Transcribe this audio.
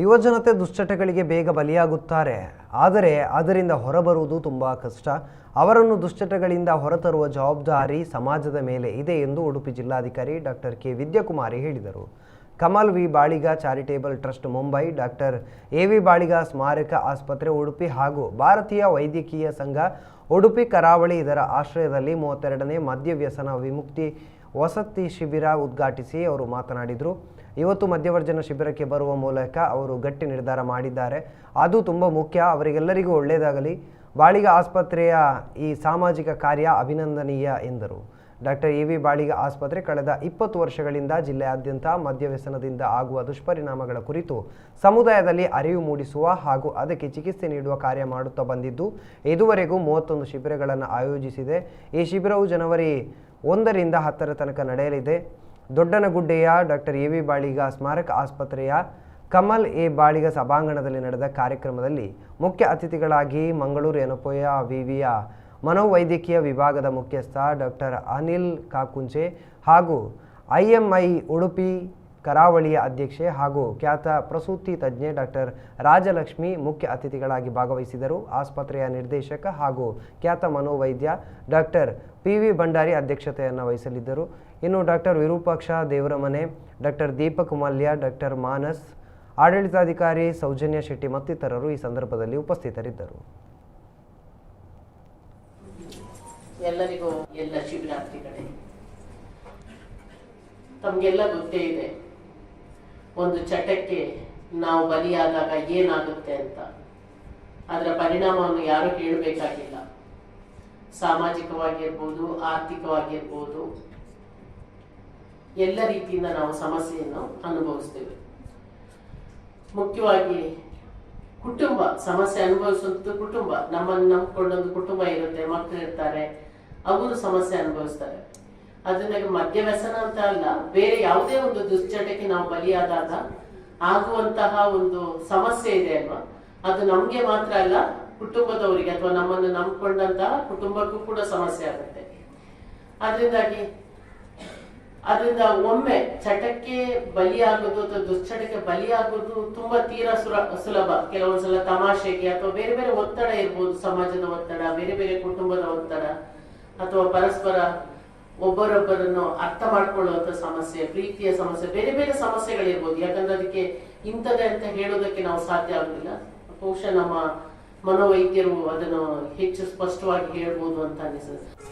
ಯುವಜನತೆ ದುಶ್ಚಟಗಳಿಗೆ ಬೇಗ ಬಲಿಯಾಗುತ್ತಾರೆ. ಆದರೆ ಅದರಿಂದ ಹೊರಬರುವುದು ತುಂಬ ಕಷ್ಟ. ಅವರನ್ನು ದುಶ್ಚಟಗಳಿಂದ ಹೊರತರುವ ಜವಾಬ್ದಾರಿ ಸಮಾಜದ ಮೇಲೆ ಇದೆ ಎಂದು ಉಡುಪಿ ಜಿಲ್ಲಾಧಿಕಾರಿ ಡಾಕ್ಟರ್ ಕೆ. ವಿದ್ಯಾಕುಮಾರಿ ಹೇಳಿದರು. Kamal V. Baliga charitable trust, Mumbai doctor A. V. Baliga ಸ್ಮಾರಕ ಆಸ್ಪತ್ರೆ, ಉಡುಪಿ ಹಾಗೂ ಭಾರತೀಯ ವೈದ್ಯಕೀಯ ಸಂಘ, ಉಡುಪಿ ಕರಾವಳಿ ಇದರ ಆಶ್ರಯದಲ್ಲಿ ಮೂವತ್ತೆರಡನೇ ಮದ್ಯವ್ಯಸನ ವಿಮುಕ್ತಿ ವಸತಿ ಶಿಬಿರ ಉದ್ಘಾಟಿಸಿ ಅವರು ಮಾತನಾಡಿದರು. ಇವತ್ತು ಮಧ್ಯವರ್ಜನ ಶಿಬಿರಕ್ಕೆ ಬರುವ ಮೂಲಕ ಅವರು ಗಟ್ಟಿ ನಿರ್ಧಾರ ಮಾಡಿದ್ದಾರೆ. ಅದು ತುಂಬ ಮುಖ್ಯ. ಅವರಿಗೆಲ್ಲರಿಗೂ ಒಳ್ಳೆಯದಾಗಲಿ ಬಾಳಿಗ ಆಸ್ಪತ್ರೆಯ ಈ ಸಾಮಾಜಿಕ ಕಾರ್ಯ ಅಭಿನಂದನೀಯ ಎಂದರು. ಡಾಕ್ಟರ್ ಎ ವಿ ಬಾಳಿಗ ಆಸ್ಪತ್ರೆ ಕಳೆದ ಇಪ್ಪತ್ತು ವರ್ಷಗಳಿಂದ ಜಿಲ್ಲೆಯಾದ್ಯಂತ ಮದ್ಯವ್ಯಸನದಿಂದ ಆಗುವ ದುಷ್ಪರಿಣಾಮಗಳ ಕುರಿತು ಸಮುದಾಯದಲ್ಲಿ ಅರಿವು ಮೂಡಿಸುವ ಹಾಗೂ ಅದಕ್ಕೆ ಚಿಕಿತ್ಸೆ ನೀಡುವ ಕಾರ್ಯ ಮಾಡುತ್ತಾ ಬಂದಿದ್ದು, ಇದುವರೆಗೂ ಮೂವತ್ತೊಂದು ಶಿಬಿರಗಳನ್ನು ಆಯೋಜಿಸಿದೆ. ಈ ಶಿಬಿರವು ಜನವರಿ ಒಂದರಿಂದ ಹತ್ತರ ತನಕ ನಡೆಯಲಿದೆ. ದೊಡ್ಡನಗುಡ್ಡೆಯ ಡಾಕ್ಟರ್ ಎ ವಿ ಬಾಳಿಗ ಸ್ಮಾರಕ ಆಸ್ಪತ್ರೆಯ ಕಮಲ್ ಎ ಬಾಳಿಗ ಸಭಾಂಗಣದಲ್ಲಿ ನಡೆದ ಕಾರ್ಯಕ್ರಮದಲ್ಲಿ ಮುಖ್ಯ ಅತಿಥಿಗಳಾಗಿ ಮಂಗಳೂರು ಎನಪೋಯ ವಿವಿಯ ಮನೋವೈದ್ಯಕೀಯ ವಿಭಾಗದ ಮುಖ್ಯಸ್ಥ ಡಾಕ್ಟರ್ ಅನಿಲ್ ಕಾಕುಂಚೆ ಹಾಗೂ ಐಎಂಐ ಉಡುಪಿ ಕರಾವಳಿಯ ಅಧ್ಯಕ್ಷೆ ಹಾಗೂ ಖ್ಯಾತ ಪ್ರಸೂತಿ ತಜ್ಞೆ ಡಾಕ್ಟರ್ ರಾಜಲಕ್ಷ್ಮಿ ಮುಖ್ಯ ಅತಿಥಿಗಳಾಗಿ ಭಾಗವಹಿಸಿದರು. ಆಸ್ಪತ್ರೆಯ ನಿರ್ದೇಶಕ ಹಾಗೂ ಖ್ಯಾತ ಮನೋವೈದ್ಯ ಡಾಕ್ಟರ್ ಪಿ ವಿ ಭಂಡಾರಿ ಅಧ್ಯಕ್ಷತೆಯನ್ನು ವಹಿಸಲಿದ್ದರು. ಇನ್ನು doctor Virupaksha Devaramane, doctor Deepak Mallya, doctor Manas, ಆಡಳಿತಾಧಿಕಾರಿ ಸೌಜನ್ಯ ಶೆಟ್ಟಿ ಮತ್ತಿತರರು ಈ ಸಂದರ್ಭದಲ್ಲಿ ಉಪಸ್ಥಿತರಿದ್ದರು. ಎಲ್ಲರಿಗೂ ಎಲ್ಲ ಶಿಬಿರಾರ್ಥಿಗಳೇ ತಮಗೆಲ್ಲ ಗೊತ್ತೇ ಇದೆ. ಒಂದು ಚಟಕ್ಕೆ ನಾವು ಬಲಿಯಾದಾಗ ಏನಾಗುತ್ತೆ ಅಂತ. ಅದರ ಪರಿಣಾಮವನ್ನು ಯಾರು ಹೇಳಬೇಕಾಗಿಲ್ಲ ಸಾಮಾಜಿಕವಾಗಿರ್ಬೋದು, ಆರ್ಥಿಕವಾಗಿರ್ಬೋದು, ಎಲ್ಲ ರೀತಿಯಿಂದ ನಾವು ಸಮಸ್ಯೆಯನ್ನು ಅನುಭವಿಸ್ತೇವೆ. ಮುಖ್ಯವಾಗಿ ಕುಟುಂಬ, ಸಮಸ್ಯೆ ಅನುಭವಿಸುವಂತ ಕುಟುಂಬ. ನಮ್ಮನ್ನು ನಂಬ್ಕೊಂಡೊಂದು ಕುಟುಂಬ ಇರುತ್ತೆ ಮಕ್ಕಳು ಇರ್ತಾರೆ, ಅವರು ಸಮಸ್ಯೆ ಅನುಭವಿಸ್ತಾರೆ. ಅದನ್ನ ಮದ್ಯವ್ಯಸನ ಅಂತ ಅಲ್ಲ, ಬೇರೆ ಯಾವುದೇ ಒಂದು ದುಶ್ಚಟಕ್ಕೆ ನಾವು ಬಲಿಯಾದಾಗ ಆಗುವಂತಹ ಒಂದು ಸಮಸ್ಯೆ ಇದೆ ಅಲ್ವಾ? ಅದು ನಮ್ಗೆ ಮಾತ್ರ ಅಲ್ಲ, ಕುಟುಂಬದವರಿಗೆ ಅಥವಾ ನಮ್ಮನ್ನು ನಂಬ್ಕೊಂಡಂತಹ ಕುಟುಂಬಕ್ಕೂ ಕೂಡ ಸಮಸ್ಯೆ ಆಗುತ್ತೆ. ಅದರಿಂದಾಗಿ ಅದರಿಂದ ಒಮ್ಮೆ ಚಟಕ್ಕೆ ಬಲಿಯಾಗೋದು ಅಥವಾ ದುಶ್ಚಟಕ್ಕೆ ಬಲಿಯಾಗೋದು ತುಂಬಾ ತೀರಾ ಸುಲ ಸುಲಭ. ಕೆಲವೊಂದ್ಸಲ ತಮಾಷೆಗೆ ಅಥವಾ ಬೇರೆ ಬೇರೆ ಒತ್ತಡ ಇರ್ಬೋದು, ಸಮಾಜದ ಒತ್ತಡ, ಬೇರೆ ಬೇರೆ ಕುಟುಂಬದ ಒತ್ತಡ ಅಥವಾ ಪರಸ್ಪರ ಒಬ್ಬರೊಬ್ಬರನ್ನು ಅರ್ಥ ಮಾಡ್ಕೊಳ್ಳುವಂತ ಸಮಸ್ಯೆ, ಪ್ರೀತಿಯ ಸಮಸ್ಯೆ, ಬೇರೆ ಬೇರೆ ಸಮಸ್ಯೆಗಳಿರ್ಬೋದು. ಯಾಕಂದ್ರೆ ಅದಕ್ಕೆ ಇಂಥದ್ದೇ ಅಂತ ಹೇಳೋದಕ್ಕೆ ನಾವು ಸಾಧ್ಯ ಆಗುದಿಲ್ಲ. ಬಹುಶಃ ನಮ್ಮ ಮನೋವೈದ್ಯರು ಅದನ್ನು ಹೆಚ್ಚು ಸ್ಪಷ್ಟವಾಗಿ ಹೇಳ್ಬೋದು ಅಂತ ಅನಿಸುತ್ತೆ